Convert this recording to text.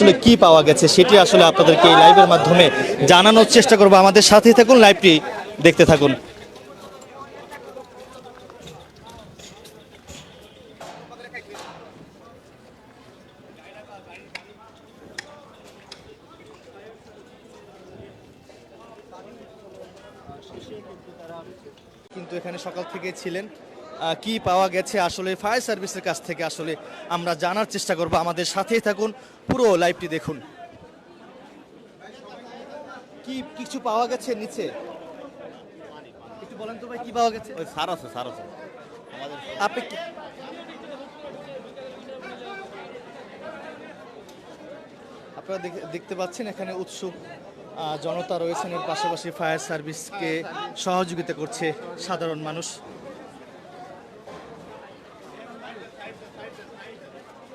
আসলে কি পাওয়া গেছে সেটি আসলে আপনাদেরকে এই লাইভের মাধ্যমে জানানোর চেষ্টা করব। আমাদের সাথেই থাকুন লাইভটি দেখতে থাকুন। কিন্তু এখানে সকাল থেকে ছিলেন। কি পাওয়া গেছে আসলে ফায়ার সার্ভিসের কাছ থেকে আসলে আমরা জানার চেষ্টা করব। আমাদের সাথেই থাকুন পুরো লাইভটি দেখুন। কি কিছু পাওয়া গেছে নিচে? একটু বলেন তো ভাই কি পাওয়া গেছে? ওই সার আছে সার আছে। আপনি আপনারা দেখ- দেখতে পাচ্ছেন এখানে উৎসুক জনতা রয়েছেন। এর পাশাপাশি ফায়ার সার্ভিসকে সহযোগিতা করছে সাধারণ মানুষ। Einsatz, Einsatz, Einsatz.